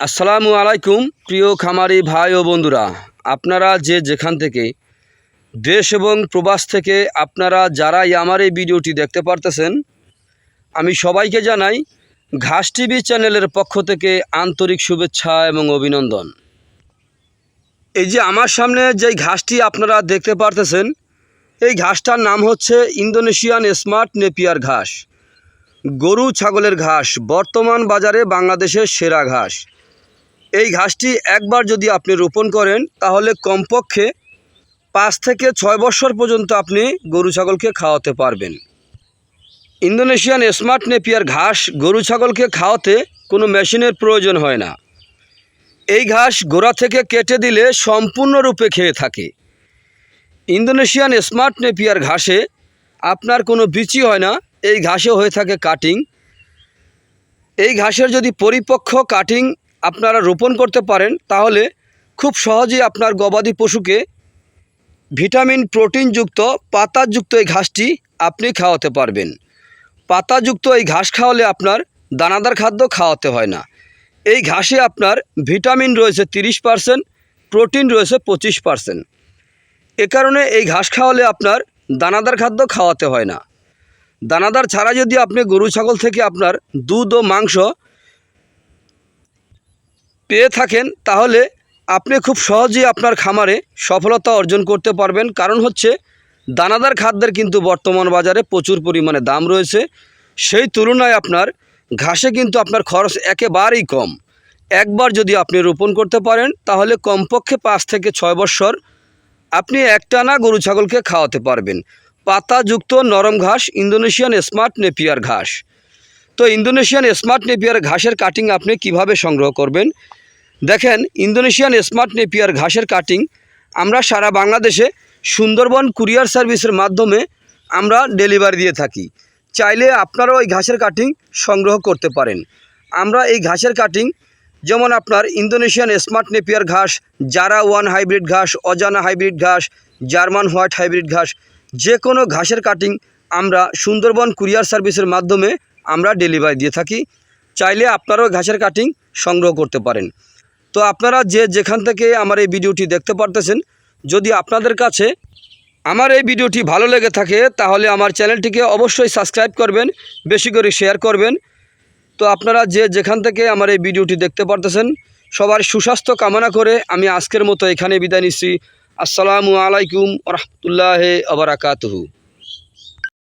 আসসালামু আলাইকুম, প্রিয় খামারি ভাই ও বন্ধুরা। আপনারা যে যেখান থেকে দেশ এবং প্রবাস থেকে আপনারা যারাই আমার এই ভিডিওটি দেখতে পারতেছেন, আমি সবাইকে জানাই ঘাস টিভি চ্যানেলের পক্ষ থেকে আন্তরিক শুভেচ্ছা এবং অভিনন্দন। এই যে আমার সামনে যেই ঘাসটি আপনারা দেখতে পারতেছেন, এই ঘাসটার নাম হচ্ছে ইন্দোনেশিয়ান স্মার্ট নেপিয়ার ঘাস। গরু, ছাগলের ঘাস, বর্তমান বাজারে বাংলাদেশের সেরা ঘাস। এই ঘাসটি একবার যদি আপনি রোপণ করেন, তাহলে কমপক্ষে পাঁচ থেকে ছয় বছর পর্যন্ত আপনি গরু ছাগলকে খাওয়াতে পারবেন। ইন্দোনেশিয়ান স্মার্ট নেপিয়ার ঘাস গরু ছাগলকে খাওয়াতে কোনো মেশিনের প্রয়োজন হয় না। এই ঘাস গোড়া থেকে কেটে দিলে সম্পূর্ণরূপে খেয়ে থাকে। ইন্দোনেশিয়ান স্মার্ট নেপিয়ার ঘাসে আপনার কোনো বিচি হয় না, এই ঘাসে হয়ে থাকে কাটিং। এই ঘাসের যদি পরিপক্ক কাটিং আপনারা রোপণ করতে পারেন, তাহলে খুব সহজেই আপনার গবাদি পশুকে ভিটামিন প্রোটিনযুক্ত, পাতাযুক্ত এই ঘাসটি আপনি খাওয়াতে পারবেন। পাতাযুক্ত এই ঘাস খাওয়ালে আপনার দানাদার খাদ্য খাওয়াতে হয় না। এই ঘাসে আপনার ভিটামিন রয়েছে তিরিশ পারসেন্ট, প্রোটিন রয়েছে পঁচিশ পারসেন্ট। এ কারণে এই ঘাস খাওয়ালে আপনার দানাদার খাদ্য খাওয়াতে হয় না। দানাদার ছাড়া যদি আপনি গরু, ছাগল থেকে আপনার দুধ ও মাংস পেয়ে থাকেন, তাহলে আপনি খুব সহজেই আপনার খামারে সফলতা অর্জন করতে পারবেন। কারণ হচ্ছে, দানাদার খাদ্যের কিন্তু বর্তমান বাজারে প্রচুর পরিমাণে দাম রয়েছে। সেই তুলনায় আপনার ঘাসে কিন্তু আপনার খরচ একেবারেই কম। একবার যদি আপনি রোপণ করতে পারেন, তাহলে কমপক্ষে পাঁচ থেকে ছয় বৎসর আপনি একটানা গরু ছাগলকে খাওয়াতে পারবেন। পাতাযুক্ত নরম ঘাস, ইন্দোনেশিয়ান স্মার্ট নেপিয়ার ঘাস। তো ইন্দোনেশিয়ান স্মার্ট নেপিয়ার ঘাসের কাটিং আপনি কীভাবে সংগ্রহ করবেন? দেখেন, ইন্দোনেশিয়ান স্মার্ট নেপিয়ার ঘাসের কাটিং আমরা সারা বাংলাদেশে সুন্দরবন কুরিয়ার সার্ভিসের মাধ্যমে আমরা ডেলিভারি দিয়ে থাকি। চাইলে আপনারাও এই ঘাসের কাটিং সংগ্রহ করতে পারেন। আমরা এই ঘাসের কাটিং, যেমন আপনার ইন্দোনেশিয়ান স্মার্ট নেপিয়ার ঘাস, জারা ওয়ান হাইব্রিড ঘাস, অজানা হাইব্রিড ঘাস, জার্মান হোয়াইট হাইব্রিড ঘাস যে কোনো ঘাসের কাটিং আমরা সুন্দরবন কুরিয়ার সার্ভিসের মাধ্যমে আমরা ডেলিভারি দিয়ে থাকি। চাইলে আপনারাও ঘাসের কাটিং সংগ্রহ করতে পারেন। তো আপনারা যে যেখান থেকে আমার এই ভিডিওটি দেখতে পারতেছেন, যদি আপনাদের কাছে আমার এই ভিডিওটি ভালো লেগে থাকে, তাহলে আমার চ্যানেলটিকে অবশ্যই সাবস্ক্রাইব করবেন, বেশি করে শেয়ার করবেন। তো আপনারা যে যেখান থেকে আমার এই ভিডিওটি দেখতে পারতেছেন, সবার সুস্বাস্থ্য কামনা করে আমি আজকের মতো এখানে বিদায় নিচ্ছি। আসসালামু আলাইকুম রহমতুল্লাহ আবরাকাতহু